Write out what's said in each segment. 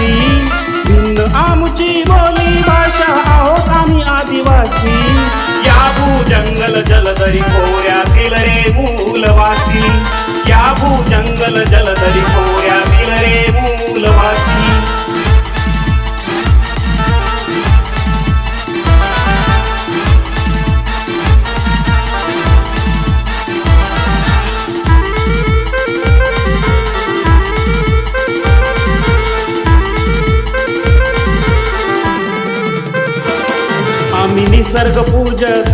आदिवासी. भिन्न आमची बोली भाषा आहोत आम्ही आदिवासी. या भू जंगल जलदरी खोऱ्यातील रे मूलवासी. या भू जंगल जलदरी खोऱ्यातील रे मूलवासी. निसर्ग पूजक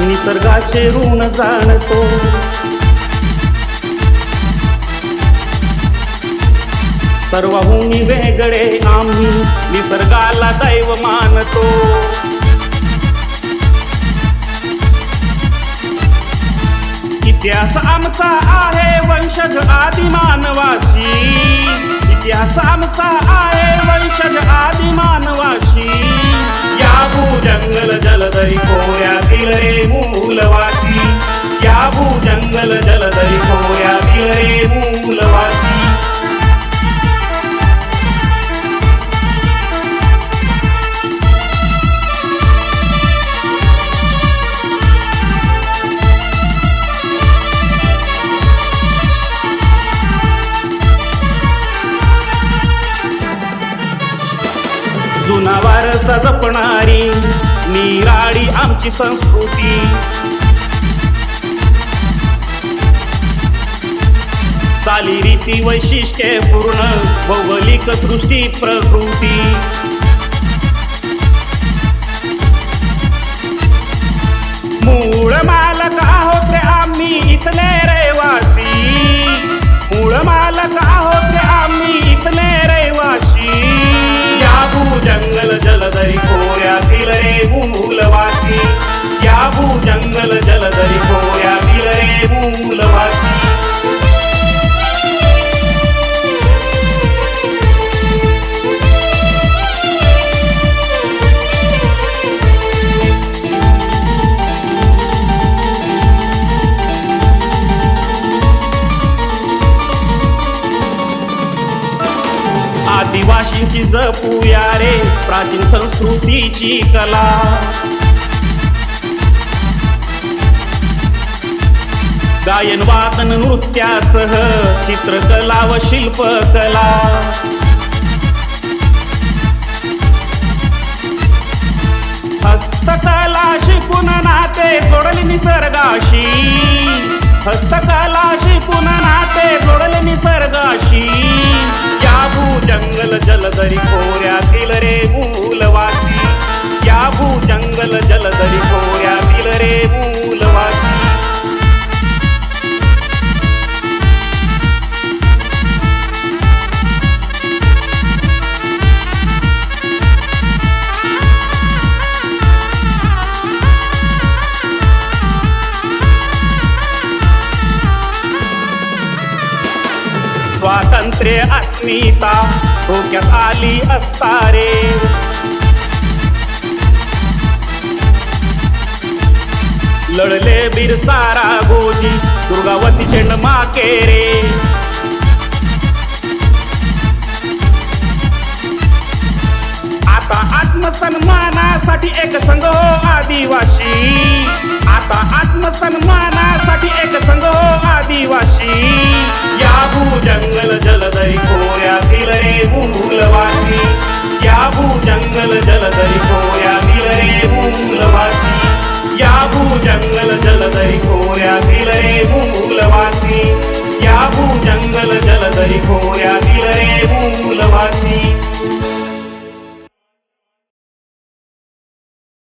निसर्गाचे ऋण जाणतो. सर्वहुनी वेगळे आम्ही निसर्गाला दैव मानतो. इतिहास आमचा आहे वंशज आदि मानवाशी. इतिहास आमचा आहे वंशज आदि मानवाशी. जलधरी कोऱ्यातील रे मूलवासी. या भू जंगल जलधरी कोऱ्यातील रे मूलवासी. जुना वारसा जपणारी निराळी आमची संस्कृती. चालीरीती वैशिष्ट्ये पूर्ण भौगोलिक सृष्टी प्रकृती. जपूया रे प्राचीन संस्कृतीची कला. गायन वादन नृत्यासह चित्रकला व शिल्पकला. हस्तकला शिकून नाते जोडले निसर्गाशी. हस्तकला शिकून नाते जोडले निसर्गाशी. जलदरी खोऱ्यातील रे मूलवासी. या भू जंगल जलदरी खोऱ्या स्वातंत्र्य अस्मिता डोक्यात आली असता रे लढले बिरसारा गोजी दुर्गावती शेण माके रे आता आत्मसन्मानासाठी एक संघ हो आदिवासी. आता आत्मसन्मान भूजङ्गल जलधरि भूय